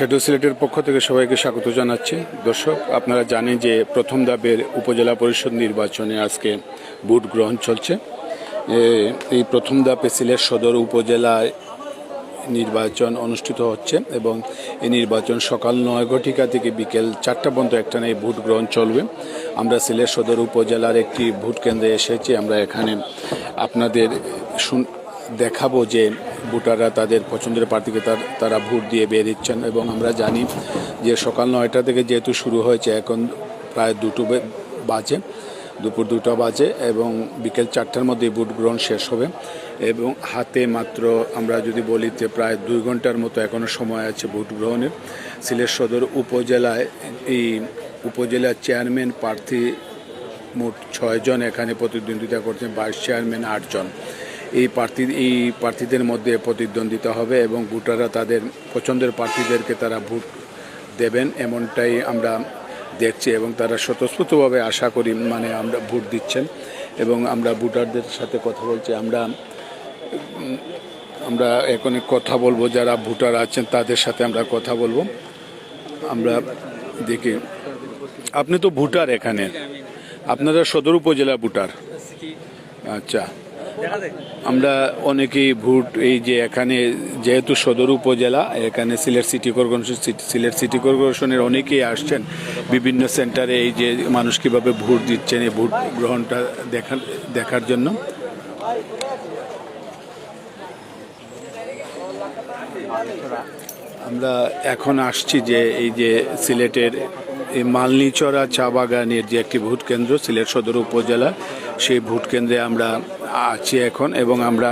Shadow সিলেটের পক্ষ থেকে সবাইকে স্বাগত জানাচ্ছি। দর্শক, আপনারা জানেন যে প্রথম ধাপের উপজেলা পরিষদ নির্বাচনে আজকে ভোট গ্রহণ চলছে। এই প্রথম ধাপে সিলেট সদর উপজেলায় নির্বাচন অনুষ্ঠিত হচ্ছে এবং এই নির্বাচন সকাল নয় ঘটিকা থেকে বিকেল চারটা পর্যন্ত একটানা এই ভোট গ্রহণ চলবে। আমরা সিলেট সদর উপজেলার একটি ভোট কেন্দ্রে এসেছি। আমরা এখানে আপনাদের দেখাবো যে ভোটাররা তাদের পছন্দের প্রার্থীকে তার ভোট দিয়ে বের দিচ্ছেন এবং আমরা জানি যে সকাল নয়টা থেকে যেহেতু শুরু হয়েছে, এখন প্রায় দুটো বাজে, দুপুর দুটো বাজে এবং বিকেল চারটার মধ্যে ভোট গ্রহণ শেষ হবে এবং হাতে মাত্র আমরা যদি বলি যে প্রায় দুই ঘণ্টার মতো এখনও সময় আছে ভোট গ্রহণের। সিলেট সদর উপজেলায় এই উপজেলার চেয়ারম্যান প্রার্থী মোট ছয়জন এখানে প্রতিদ্বন্দ্বিতা করছেন, ভাইস চেয়ারম্যান আটজন। এই প্রার্থী, এই প্রার্থীদের মধ্যে প্রতিদ্বন্দ্বিতা হবে এবং ভোটাররা তাদের পছন্দের প্রার্থীদেরকে তারা ভোট দেবেন এমনটাই আমরা দেখছি এবং তারা স্বতঃস্ফূর্তভাবে আশা করি মানে আমরা ভোট দিচ্ছেন এবং আমরা ভোটারদের সাথে কথা বলছি। আমরা আমরা এখন কথা বলব, যারা ভোটার আছেন তাদের সাথে আমরা কথা বলব। আমরা দেখি। আপনি তো ভোটার এখানে। আপনারা সদর উপজেলা ভোটার। আচ্ছা। আমরা অনেকেই ভোট, এই যে এখানে যেহেতু সদর উপজেলা, এখানে Sylhet city corporation, Sylhet city কর্পোরেশনের অনেকেই আসছেন। বিভিন্ন সেন্টারে এই যে মানুষ কীভাবে ভোট দিচ্ছেন, এই ভোট গ্রহণটা দেখার দেখার জন্য। আমরা এখন আসছি যে এই যে সিলেটের এই মালনিচড়া চা বাগানের যে একটি ভোট কেন্দ্র, সিলেট সদর উপজেলা সেই ভোট কেন্দ্রে আমরা আছি এখন এবং আমরা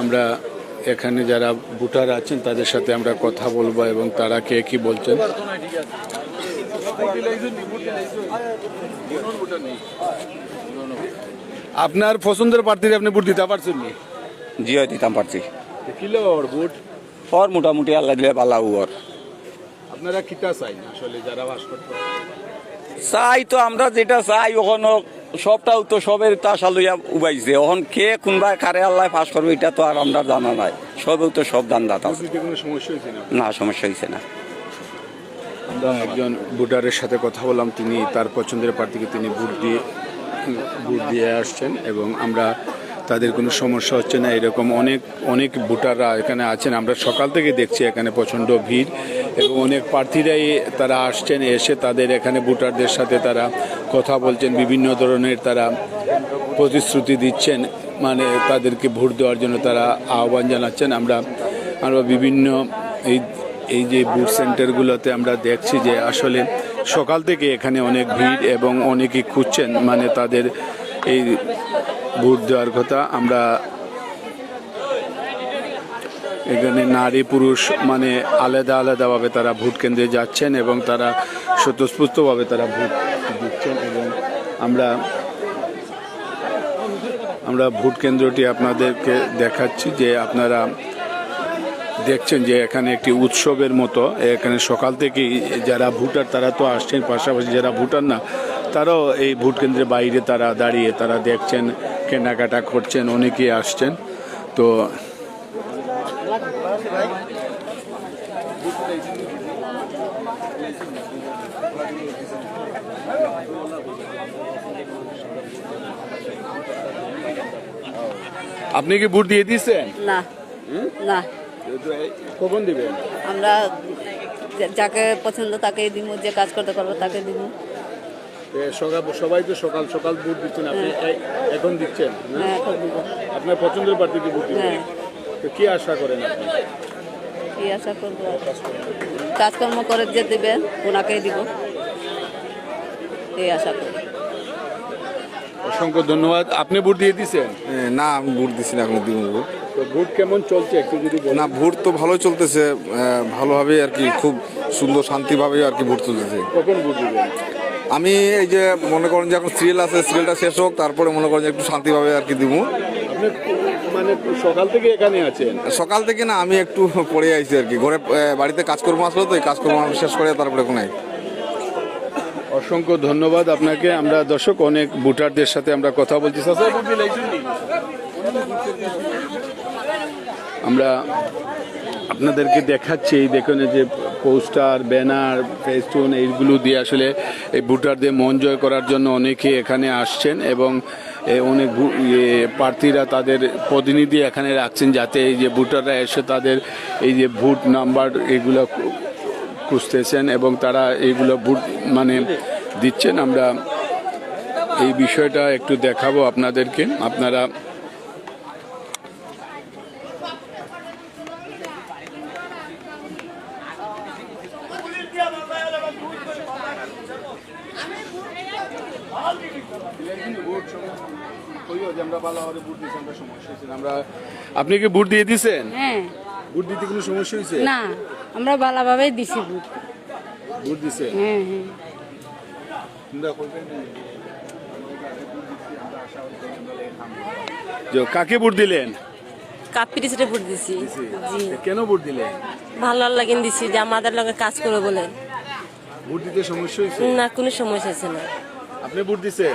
আমরা এখানে যারা ভোটার আছেন তাদের সাথে আমরা কথা বলব এবং তারা কে কি বলছেন। আপনার পছন্দের প্রার্থীর আপনি ভোট দিতে পারছেন জি হয় দিতাম পারছি কিলো ভোট? ওর মোটামুটি আল্লাহ দিলে পাল্লা ওর। আপনারা কিতা চাই আসলে যারা বাস করতে? চাই তো আমরা যেটা চাই ওখানে সবটাও তো সবের তাসা লইয়া উবাইছে। ওখান কে কোনবা কারে আল্লাহ পাস করবে এটা তো আর আমরা জানা নাই। সবেও তো সব দান দাতা দিতে কোনো সমস্যা হয়েছে না? না সমস্যা হয়েছে না। আমরা একজন ভোটারের সাথে কথা বললাম তিনি তার পছন্দের প্রার্থীকে তিনি ভোট দিয়ে ভোট দিয়ে আসছেন এবং আমরা তাদের কোনো সমস্যা হচ্ছে না। এরকম অনেক অনেক ভোটাররা এখানে আছেন। আমরা সকাল থেকে দেখছি এখানে প্রচণ্ড ভিড়। এবং অনেক প্রার্থীরাই তারা আসছেন, এসে তাদের এখানে ভোটারদের সাথে তারা কথা বলছেন, বিভিন্ন ধরনের তারা প্রতিশ্রুতি দিচ্ছেন মানে তাদেরকে ভোট দেওয়ার জন্য তারা আহ্বান জানাচ্ছেন। আমরা আমরা বিভিন্ন এই এই যে বুথ সেন্টারগুলোতে আমরা দেখছি যে আসলে সকাল থেকে এখানে অনেক ভিড় এবং অনেকেই খুঁজছেন মানে তাদের এই ভোট দেওয়ার কথা আমরা এখানে নারী, পুরুষ মানে আলাদা আলাদাভাবে তারা ভোট কেন্দ্রে যাচ্ছেন এবং তারা স্বতঃস্ফূর্তভাবে তারা ভোট দিচ্ছেন এবং আমরা আমরা ভোট কেন্দ্রটি আপনাদেরকে দেখাচ্ছি যে আপনারা দেখছেন যে এখানে একটি উৎসবের মতো, এখানে সকাল থেকেই যারা ভোটার তারা তো আসছেন, পাশাপাশি যারা ভোটার না, তারাও এই ভোট কেন্দ্রের বাইরে তারা দাঁড়িয়ে তারা দেখছেন, কেনাকাটা করছেন, অনেকেই আসছেন। তো আপনি কি ভোট দিয়ে দিয়েছেন? না। না। কখন দিবেন। আমরা যাকে পছন্দ তাকেই দিব যে কাজ করতে পারব তাকে দিব সবাই তো সকাল সকাল ভোট দিচ্ছেন আপনি এ- এখন দিচ্ছেন হ্যাঁ আপনার পছন্দের প্রার্থীকে ভোট দিবেন। হ্যাঁ। তো কি আশা করেন আপনি? কি আশা করব? কাজকর্ম করে যে দেবেন ওনাকেই দিব। এই আশা করি। অসংখ্য ধন্যবাদ। আপনি ভোট দিয়ে দিয়েছেন এ, না আমি ভোট দিচ্ছি না এখনও দিব ভোট। তো ভোট কেমন চলছে একটু যদি না ভোট তো ভালো চলতেছে ভালোভাবে আর কি খুব সুন্দর শান্তিভাবে আর কি ভোট চলতেছে। কখন ভোট দিবেন? আমি এই যে মনে করেন যে এখন সিরিয়াল আছে সিরিয়ালটা শেষ হোক তারপরে মনে করেন যে একটু শান্তিভাবে আর কি দিব। আপনি মানে সকাল থেকে এখানে আছেন? সকাল থেকে না আমি একটু পড়ে আইছি আর কি। ঘরে বাড়িতে কাজকর্ম আসলো তো এই কাজকর্ম আমি শেষ করে তারপরে কোনো অসংখ্য ধন্যবাদ আপনাকে। আমরা দর্শক অনেক ভোটারদের সাথে আমরা কথা বলছি? আমরা আপনাদেরকে দেখাচ্ছি এই দেখুন যে পোস্টার ব্যানার ফেস্টুন এইগুলো দিয়ে আসলে এই ভোটারদের মন জয় করার জন্য অনেকে এখানে আসছেন এবং অনেক ইয়ে, প্রার্থীরা তাদের প্রতিনিধি এখানে রাখছেন যাতে এই যে ভোটাররা এসে তাদের এই যে ভোট নাম্বার এগুলো খুঁজতেছেন এবং তারা এইগুলো ভোট মানে দিচ্ছেন। আমরা এই বিষয়টা একটু দেখাবো আপনাদেরকে। আপনারা আমরা আপনি কি ভোট দিয়ে দিছেন? হ্যাঁ। ভোট দিতে কোনো সমস্যা হয়েছে? না আমরা ভালোভাবেই দিছি ভোট। ভোট দিছে? হ্যাঁ হ্যাঁ। যে কাকে ভোট দিলেন? কাপির সেটা ভোট দিছি। জি। কেন ভোট দিলেন? ভালো লাগিন দিছি? যে আমাদের লগে কাজ করবে বলে। ভোট দিতে সমস্যা হয়েছে? না কোনো সমস্যা আছে না। আপনি ভোট দিছেন?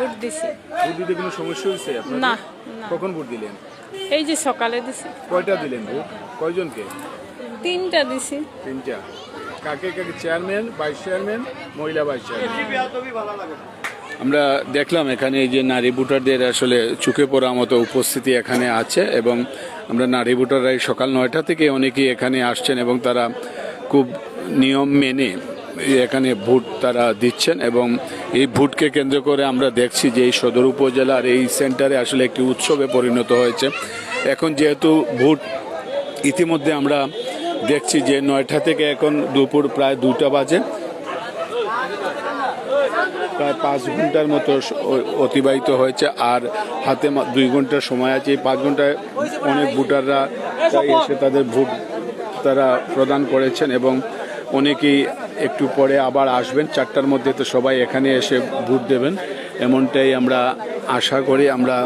ভোট দিছি। ভোট দিতে কোনো সমস্যা হয়েছে? আপনার না, কখন ভোট দিলেন? এই যে সকালে দিছি। কয়টা দিলেন ভোট? কয়জনকে? তিনটা দিছি। তিনটা। কাকে কাকে? চেয়ারম্যান ভাইস চেয়ারম্যান মহিলা ভাইস চেয়ারম্যান? আমরা দেখলাম এখানে এই যে নারী ভোটারদের আসলে চোখে পড়ার মতো উপস্থিতি এখানে আছে এবং আমরা নারী ভোটাররা সকাল নয়টা থেকে অনেকেই এখানে আসছেন এবং তারা খুব নিয়ম মেনে এখানে ভোট তারা দিচ্ছেন এবং এই ভোটকে কেন্দ্র করে আমরা দেখছি যে এই সদর উপজেলার এই সেন্টারে আসলে একটি উৎসবে পরিণত হয়েছে। এখন যেহেতু ভোট ইতিমধ্যে আমরা দেখছি যে নয়টা থেকে এখন দুপুর প্রায় দুটা বাজে। প্রায় পাঁচ ঘণ্টার মতো অতিবাহিত হয়েছে আর হাতে দুই ঘণ্টার সময় আছে। এই পাঁচ ঘন্টায় অনেক ভোটাররা এসে তাদের ভোট তারা প্রদান করেছেন এবং অনেকেই একটু পরে আবার আসবেন। চারটার মধ্যে তো সবাই এখানে এসে ভোট দেবেন। এমনটাই আমরা আশা করি। আমরা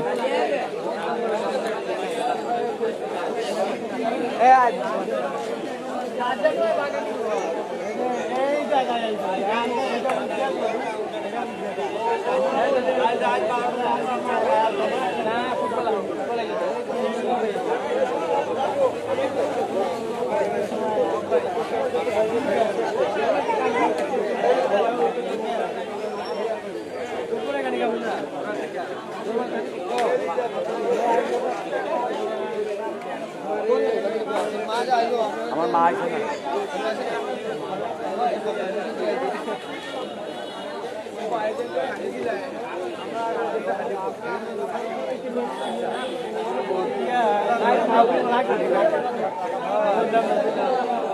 আমার মা আছে না। আমরা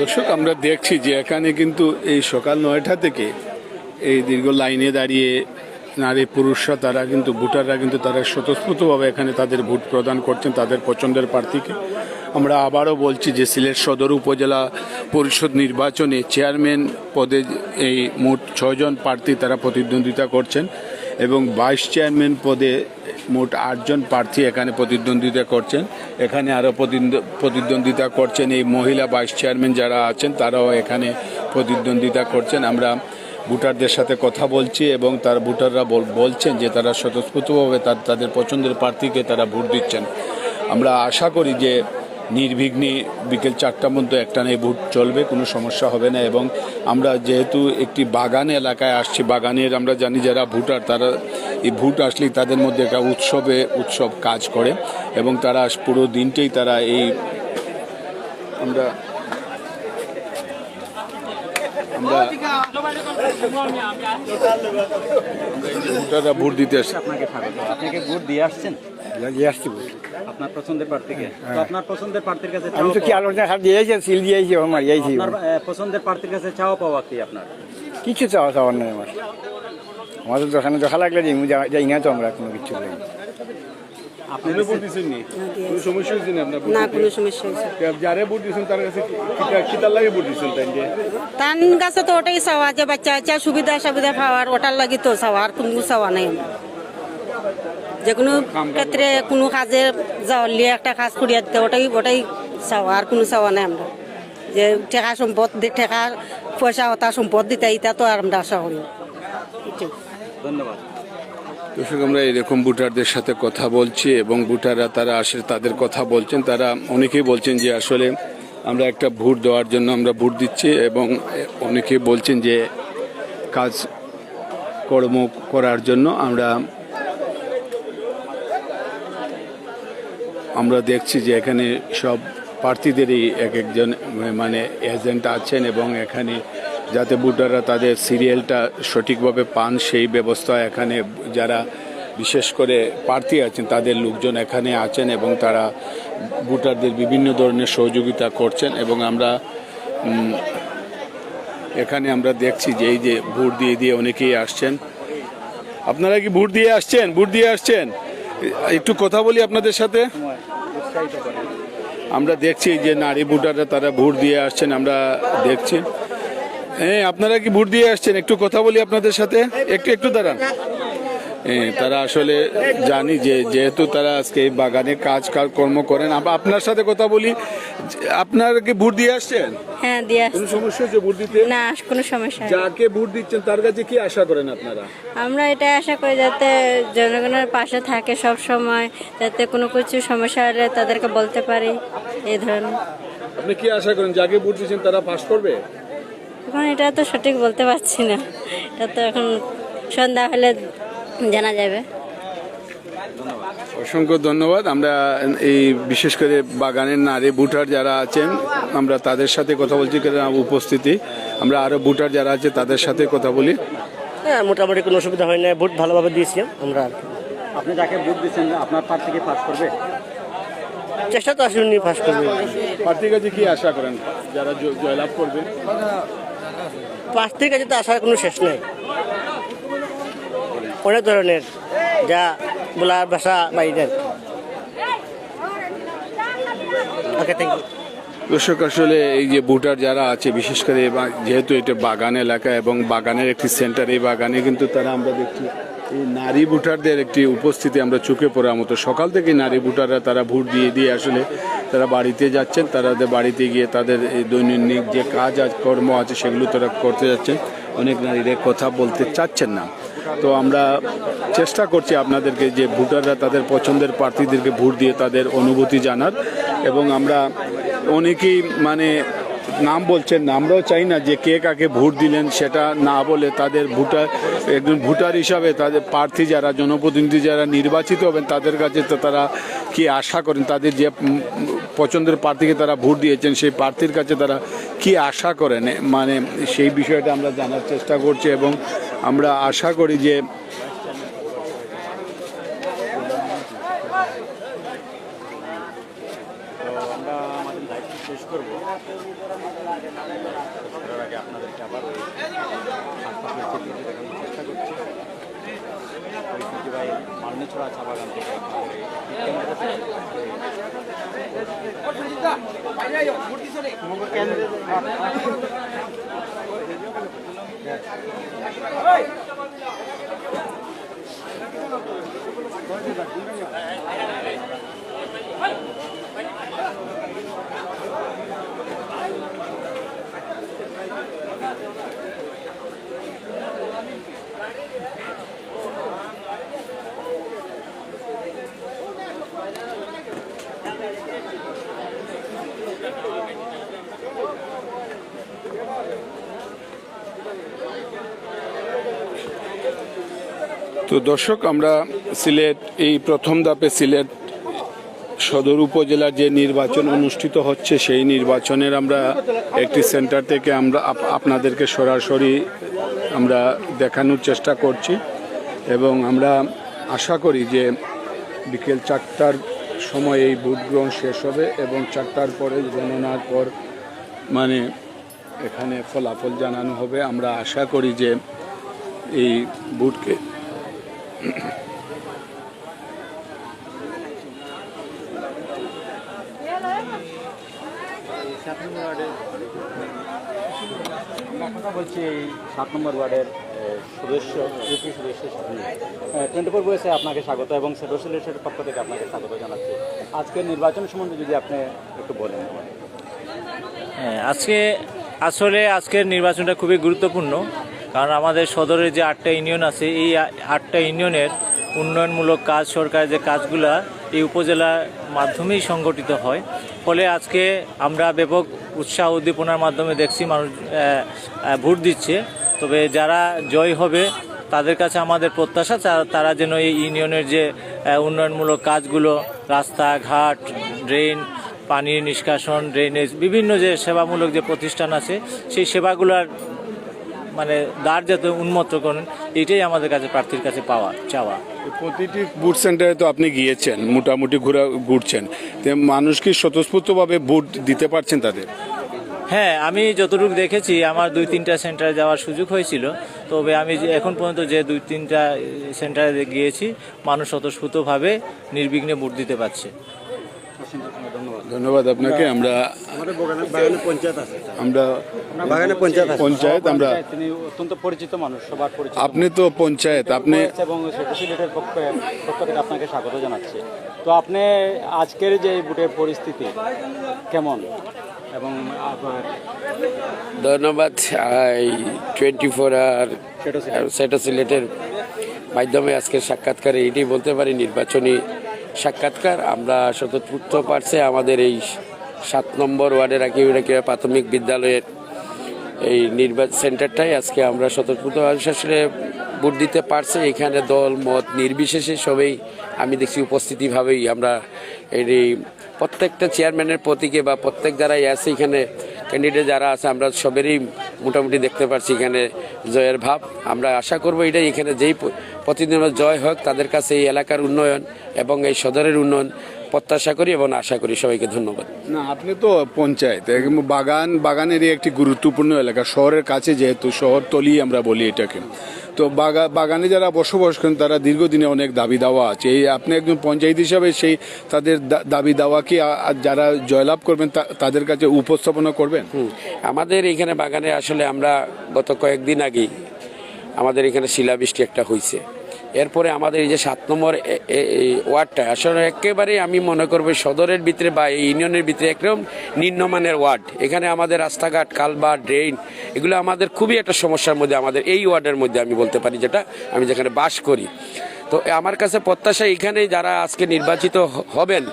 দর্শক আমরা দেখছি যে এখানে কিন্তু এই সকাল নয়টা থেকে এই দীর্ঘ লাইনে দাঁড়িয়ে নারী পুরুষরা, তারা কিন্তু, ভোটাররা কিন্তু তারা স্বতঃস্ফূর্তভাবে এখানে তাদের ভোট প্রদান করছেন, তাদের পছন্দের প্রার্থীকে। আমরা আবারও বলছি যে সিলেট সদর উপজেলা পরিষদ নির্বাচনে চেয়ারম্যান পদে এই মোট ছজন প্রার্থী তারা প্রতিদ্বন্দ্বিতা করছেন এবং ভাইস চেয়ারম্যান পদে মোট আটজন প্রার্থী এখানে প্রতিদ্বন্দ্বিতা করছেন। এখানে আরও প্রতিদ্বন্দ্বিতা করছেন এই মহিলা ভাইস চেয়ারম্যান যারা আছেন, তারাও এখানে প্রতিদ্বন্দ্বিতা করছেন। আমরা ভোটারদের সাথে কথা বলছি এবং তার ভোটাররা বলছেন যে তারা স্বতঃস্ফূর্তভাবে তার, তাদের পছন্দের প্রার্থীকে তারা ভোট দিচ্ছেন। আমরা আশা করি যে নির্বিঘ্নে বিকেল চারটা মধ্যে একটা নেই ভোট চলবে, কোনো সমস্যা হবে না এবং আমরা যেহেতু একটি বাগান এলাকায় আসছি, বাগানের আমরা জানি যারা ভোটার তারা এই ভোট আসলেই তাদের মধ্যে একটা উৎসবে, উৎসব কাজ করে এবং তারা পুরো দিনটাই তারা এই আমরা আমরা ভোটাররা ভোট দিতে আসছে আপনাকে স্বাগত। আপনাকে ভোট দিয়ে আসছেন? দিয়ে আসছি আপনার পছন্দের প্রার্থীকে তো আপনার পছন্দের প্রার্থীর কাছে আমি তো কি পাওয়া- আলোচনা হাত দিয়েছি সিল দিয়েছি ও মারিয়েছি পছন্দের প্রার্থীর কাছে চাওয়া পাওয়া কি আপনার? কিছু চাওয়া চাওয়ার নেই আমার। আমাদের দোকানে দেখা লাগলে যাই যাই না তো আমরা কোনো কিছু নেই আপনি আপনি ভোট নি কোনো সমস্যা হয়েছে না আপনার না কোনো সমস্যা হয়েছে। যারে ভোট তার কাছে কি- কি- কি তার লাগে ভোট তাই যে? তার কাছে তো ওটাই চাওয়া যে বাচ্চা বাচ্চা সুবিধা সুবিধা পাওয়ার ওটার লাগি তো চাওয়া আর কোনো চাওয়া নেই। যে কোনো ক্ষেত্রে কোনো কাজে যাওয়ার লিয়ে একটা কাজ করিয়া দিতে ওটাই ওটাই চাওয়া আর কোনো চাওয়া নেই আমরা। যে ঠেকা সম্পদ দি- ঠেকা পয়সা ওটা সম্পদ দিতে এটা তো আর আমরা আশা করি। ধন্যবাদ। দর্শক, আমরা এরকম ভোটারদের সাথে কথা বলছি এবং ভোটাররা তারা আসে, তাদের কথা বলছেন। তারা অনেকেই বলছেন যে আসলে আমরা একটা ভোট দেওয়ার জন্য আমরা ভোট দিচ্ছি এবং অনেকেই বলছেন যে কাজ কর্ম করার জন্য আমরা আমরা দেখছি যে এখানে সব প্রার্থীদেরই এক একজন মানে এজেন্ট আছেন এবং এখানে যাতে ভোটাররা তাদের সিরিয়ালটা সঠিকভাবে পান, সেই ব্যবস্থা এখানে যারা বিশেষ করে প্রার্থী আছেন, তাদের লোকজন এখানে আছেন এবং তারা ভোটারদের বিভিন্ন ধরনের সহযোগিতা করছেন এবং আমরা এখানে আমরা দেখছি যে এই যে ভোট দিয়ে দিয়ে অনেকেই আসছেন। আপনারা কি ভোট দিয়ে আসছেন? ভোট দিয়ে আসছেন? একটু কথা বলি আপনাদের সাথে। আমরা দেখছি যে নারী ভোটাররা তারা ভোট দিয়ে আসছেন, আমরা দেখছি। হ্যাঁ আপনারা কি ভোট দিয়ে আসছেন? একটু কথা বলি আপনাদের সাথে। একটু একটু দাঁড়ান। হ্যাঁ, তারা আসলে জানি যে যেহেতু তারা আজকে এই বাগানে কাজ কার- কর্ম করেন আপ- আপনার সাথে কথা বলি। আপনারা কি ভোট দিয়ে আসছেন? হ্যাঁ দিয়ে কোনো সমস্যা হচ্ছে ভোট দিতে? না কোনো সমস্যা যাকে ভোট দিচ্ছেন তার কাছে কি আশা করেন আপনারা? আমরা এটা আশা করি যাতে জনগণের পাশে থাকে সব সময় যাতে কোনো কিছু সমস্যা হলে তাদেরকে বলতে পারি। এই ধরনের। আপনি কি আশা করেন যাকে ভোট দিচ্ছেন তারা পাস করবে? এখন এটা তো সঠিক বলতে পারছি না। এটা তো এখন সন্ধ্যা হলে জানা যাবে। অসংখ্য ধন্যবাদ। আমরা এই বিশেষ করে বাগানের নারী বুটার যারা আছেন আমরা তাদের সাথে কথা বলছি কারণ উপস্থিতি। আমরা আরও বুটার যারা আছে তাদের সাথে কথা বলি। হ্যাঁ মোটামুটি কোনো অসুবিধা হয় না। ভোট ভালোভাবে দিয়েছি আমরা। আর কি। আপনি যাকে ভোট দিচ্ছেন আপনার প্রার্থীকে পাস করবে? চেষ্টা তো আসলে নিয়ে পাস করবে। প্রার্থীর কাছে কি আশা করেন? যারা জয়লাভ করবে। প্রার্থীর কাছে তো আসার কোনো শেষ নেই। অনেক ধরনের যা বলার ভাষা বাইরে ওকে দর্শক, আসলে এই যে বুটার যারা আছে, বিশেষ করে যেহেতু এটা বাগান এলাকা এবং বাগানের একটি সেন্টার এই বাগানে কিন্তু তারা আমরা দেখছি, এই নারী ভোটারদের একটি উপস্থিতি আমরা চোখে পড়ার মতো। সকাল থেকে নারী ভোটাররা তারা ভোট দিয়ে দিয়ে আসলে তারা বাড়িতে যাচ্ছেন তাদের বাড়িতে গিয়ে তাদের এই দৈনন্দিন যে কাজ আজ কর্ম আছে সেগুলো তারা করতে যাচ্ছেন। অনেক নারীরা কথা বলতে চাচ্ছেন না। তো আমরা চেষ্টা করছি আপনাদেরকে যে ভোটাররা তাদের পছন্দের প্রার্থীদেরকে ভোট দিয়ে তাদের অনুভূতি জানার এবং আমরা অনেকেই মানে নাম বলছেন না, আমরাও চাই না যে কে কাকে ভোট দিলেন সেটা না বলে তাদের ভোটার, একজন ভোটার হিসাবে তাদের প্রার্থী যারা, জনপ্রতিনিধি যারা নির্বাচিত হবেন তাদের কাছে তো তারা কি আশা করেন? তাদের যে পছন্দের প্রার্থীকে তারা ভোট দিয়েছেন, সেই প্রার্থীর কাছে তারা কি আশা করেন? মানে সেই বিষয়টা আমরা জানার চেষ্টা করছি এবং আমরা আশা করি যে আমরা আমাদের দায়িত্ব শেষ করব। করার আগে আপনাদেরকে আবার ওই আশপাশের চিত্রটি দেখানোর চেষ্টা করছি। মান্যছড়া চা বাগান তো দর্শক আমরা সিলেট এই প্রথম ধাপে সিলেট সদর উপজেলার যে নির্বাচন অনুষ্ঠিত হচ্ছে, সেই নির্বাচনের আমরা একটি সেন্টার থেকে আমরা আপ- আপনাদেরকে সরাসরি আমরা দেখানোর চেষ্টা করছি এবং আমরা আশা করি যে বিকেল চারটার সময় এই ভোট গ্রহণ শেষ হবে এবং চারটার পরে গণনার পর মানে এখানে ফলাফল জানানো হবে। আমরা আশা করি যে এই ভোটকে সাত নম্বর ওয়ার্ডের বলছি এই সাত নম্বর ওয়ার্ডের সদস্য ইউপি সদস্য টোয়েন্টি ফোর বয়সে আপনাকে স্বাগত এবং সদস্যের পক্ষ থেকে আপনাকে স্বাগত জানাচ্ছি। আজকের নির্বাচন সম্বন্ধে যদি আপনি একটু বলেন। হ্যাঁ আজকে, আসলে আজকের নির্বাচনটা খুবই গুরুত্বপূর্ণ, কারণ আমাদের সদরের যে আটটা ইউনিয়ন আছে, এই আটটা ইউনিয়নের উন্নয়নমূলক কাজ, সরকারের যে কাজগুলা এই উপজেলার মাধ্যমেই সংগঠিত হয়। ফলে আজকে আমরা ব্যাপক উৎসাহ উদ্দীপনার মাধ্যমে দেখছি মানুষ ভোট দিচ্ছে। তবে যারা জয় হবে, তাদের কাছে আমাদের প্রত্যাশা তারা যেন এই ইউনিয়নের যে উন্নয়নমূলক কাজগুলো রাস্তা ঘাট ড্রেন পানির নিষ্কাশন, ড্রেনেজ, বিভিন্ন যে সেবামূলক যে প্রতিষ্ঠান আছে, সেই সেবাগুলোর মানে দ্বার যাতে উন্মুক্ত করেন এটাই আমাদের কাছে প্রার্থীর কাছে পাওয়া চাওয়া। প্রতিটি বুট সেন্টারে তো আপনি গিয়েছেন মোটামুটি ঘুরা ঘুরছেন। মানুষ কি স্বতঃস্ফূর্তভাবে ভোট দিতে পারছেন তাদের? হ্যাঁ আমি যতটুকু দেখেছি আমার দুই তিনটা সেন্টারে যাওয়ার সুযোগ হয়েছিল। তবে আমি এখন পর্যন্ত যে দুই তিনটা সেন্টারে গিয়েছি মানুষ স্বতঃস্ফূর্তভাবে নির্বিঘ্নে ভোট দিতে পারছে। ধন্যবাদ আপনাকে আমরা আমরা বাগানে পঞ্চায়েত পঞ্চায়েত আমরা তিনি অত্যন্ত পরিচিত মানুষ সবার পরিচিত আপনি তো পঞ্চায়েত আপনি এবং সেক্রেটারির পক্ষ পক্ষ থেকে আপনাকে স্বাগত জানাচ্ছি। তো আপনি আজকের যে বুটের পরিস্থিতি কেমন? এবং আপনার ধন্যবাদ এই টোয়েন্টি ফোর আর সেটা সিলেটের মাধ্যমে আজকে সাক্ষাৎকারে এটাই বলতে পারি নির্বাচনী সাক্ষাৎকার। আমরা স্বতঃস্ফূর্ত পারছে আমাদের এই সাত নম্বর ওয়ার্ডের আকিবিরাকি প্রাথমিক বিদ্যালয়ের এই নির্বাচন সেন্টারটাই আজকে আমরা স্বতঃস্ফূর্ত আসলে ভোট দিতে পারছে। এখানে দল, মত নির্বিশেষে সবাই আমি দেখছি উপস্থিতিভাবেই আমরা এই প্রত্যেকটা চেয়ারম্যানের প্রতীকে বা প্রত্যেক যারাই আছে, এখানে ক্যান্ডিডেট যারা আছে, আমরা সবেরই মোটামুটি দেখতে পারছি এখানে জয়ের ভাব। আমরা আশা করব এটাই এখানে যেই প্রতিদিন জয় হোক তাদের কাছে এই এলাকার উন্নয়ন এবং এই সদরের উন্নয়ন প্রত্যাশা করি এবং আশা করি সবাইকে ধন্যবাদ। না আপনি তো পঞ্চায়েত বাগান বাগানেরই একটি গুরুত্বপূর্ণ এলাকা। শহরের কাছে যেহেতু শহর তলি আমরা বলি এটাকে। তো বাগা বাগানে যারা বসবাস করেন তারা দীর্ঘদিনে অনেক দাবি দাওয়া আছে। এই আপনি একজন পঞ্চায়েত হিসাবে সেই তাদের দাবি দাওয়া কি যারা জয়লাভ করবেন তাদের কাছে উপস্থাপনা করবেন? আমাদের এখানে বাগানে আসলে আমরা গত কয়েকদিন আগেই আমাদের এখানে শিলাবৃষ্টি একটা হয়েছে এরপরে আমাদের এই যে সাত নম্বর ওয়ার্ডটা, আসলে একেবারে আমি মনে করব সদরের ভিতরে বা এই ইউনিয়নের ভিতরে একদম নিম্নমানের ওয়ার্ড। এখানে আমাদের রাস্তাঘাট কালবা ড্রেন, এগুলো আমাদের খুবই একটা সমস্যার মধ্যে আমাদের এই ওয়ার্ডের মধ্যে আমি বলতে পারি যেটা আমি যেখানে বাস করি। তো আমার কাছে প্রত্যাশা এখানে যারা আজকে নির্বাচিত হবেন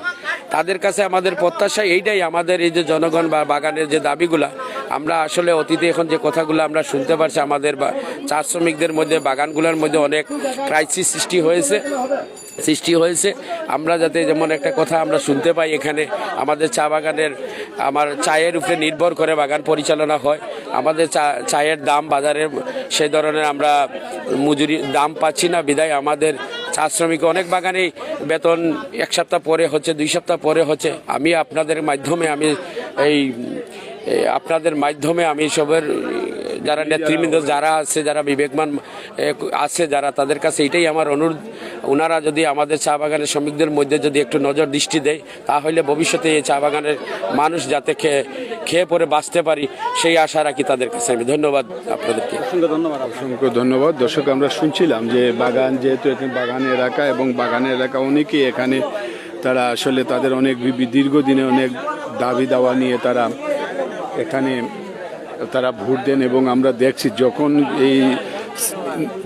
তাদের কাছে আমাদের প্রত্যাশা এইটাই, আমাদের এই যে জনগণ বা বাগানের যে দাবিগুলা, আমরা আসলে অতীতে এখন যে কথাগুলো আমরা শুনতে পারছি, আমাদের বা চা শ্রমিকদের মধ্যে, বাগানগুলোর মধ্যে অনেক ক্রাইসিস সৃষ্টি হয়েছে সৃষ্টি হয়েছে। আমরা যাতে যেমন একটা কথা আমরা শুনতে পাই এখানে, আমাদের চা বাগানের, আমার চায়ের উপরে নির্ভর করে বাগান পরিচালনা হয়। আমাদের চা, চায়ের দাম বাজারে সেই ধরনের আমরা মজুরি, দাম পাচ্ছি না বিদায় আমাদের চা শ্রমিক, অনেক বাগানে বেতন এক সপ্তাহ পরে হচ্ছে, দুই সপ্তাহ পরে হচ্ছে। আমি আপনাদের মাধ্যমে আমি এই আপনাদের মাধ্যমে আমি সবের, যারা নেতৃবৃন্দ, যারা আছে, যারা বিবেকমান আছে, যারা তাদের কাছে এটাই আমার অনুরোধ। ওনারা যদি আমাদের চা বাগানের শ্রমিকদের মধ্যে যদি একটু নজর দৃষ্টি দেয় তাহলে ভবিষ্যতে এই চা বাগানের মানুষ যাতে খেয়ে খেয়ে পরে বাঁচতে পারি সেই আশা রাখি তাদের কাছে আমি। ধন্যবাদ আপনাদেরকে। অসংখ্য ধন্যবাদ অসংখ্য ধন্যবাদ। দর্শক আমরা শুনছিলাম যে বাগান যেহেতু এখানে বাগান এলাকা এবং বাগানের এলাকা অনেকেই এখানে তারা আসলে তাদের অনেক দীর্ঘদিনে অনেক দাবি দাওয়া নিয়ে তারা এখানে তারা ভোট দেন এবং আমরা দেখছি যখন এই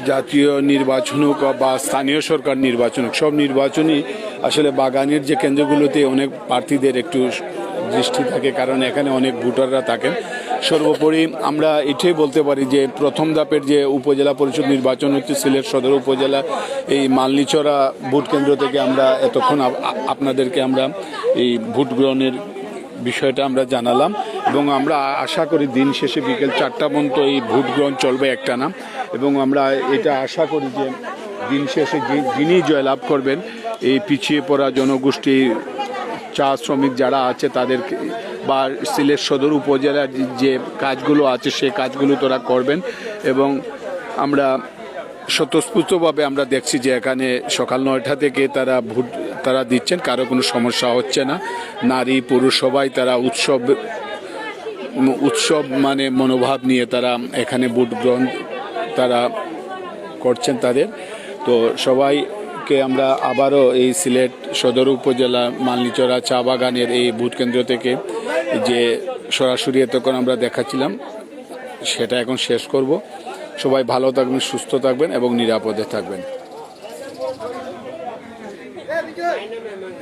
জাতীয় নির্বাচন হোক বা স্থানীয় সরকার নির্বাচন হোক, সব নির্বাচনই আসলে বাগানের যে কেন্দ্রগুলোতে অনেক প্রার্থীদের একটু দৃষ্টি থাকে, কারণ এখানে অনেক ভোটাররা থাকেন। সর্বোপরি আমরা এটাই বলতে পারি যে প্রথম ধাপের যে উপজেলা পরিষদ নির্বাচন হচ্ছে, সিলেট সদর উপজেলা, এই মালনিচড়া ভোট কেন্দ্র থেকে আমরা এতক্ষণ আপনাদেরকে আমরা এই ভোট গ্রহণের বিষয়টা আমরা জানালাম এবং আমরা আশা করি দিন শেষে বিকেল চারটা পর্যন্ত এই ভোট গ্রহণ চলবে একটা না এবং আমরা এটা আশা করি যে দিন শেষে যিনি জয়লাভ করবেন, এই পিছিয়ে পড়া জনগোষ্ঠীর চা শ্রমিক যারা আছে তাদেরকে বা সিলেট সদর উপজেলার যে কাজগুলো আছে সে কাজগুলো তারা করবেন এবং আমরা স্বতঃস্ফূর্তভাবে আমরা দেখছি যে এখানে সকাল নয়টা থেকে তারা ভোট তারা দিচ্ছেন, কারও কোনো সমস্যা হচ্ছে না। নারী, পুরুষ, সবাই তারা উৎসব উৎসব মানে মনোভাব নিয়ে তারা এখানে ভোট গ্রহণ তারা করছেন তাদের। তো সবাইকে আমরা আবারও এই সিলেট সদর উপজেলা মালনিচড়া চা বাগানের এই ভোট কেন্দ্র থেকে যে সরাসরি এতক্ষণ আমরা দেখাচ্ছিলাম, সেটা এখন শেষ করব। সবাই ভালো থাকবেন, সুস্থ থাকবেন এবং নিরাপদে থাকবেন। Männer, wenn man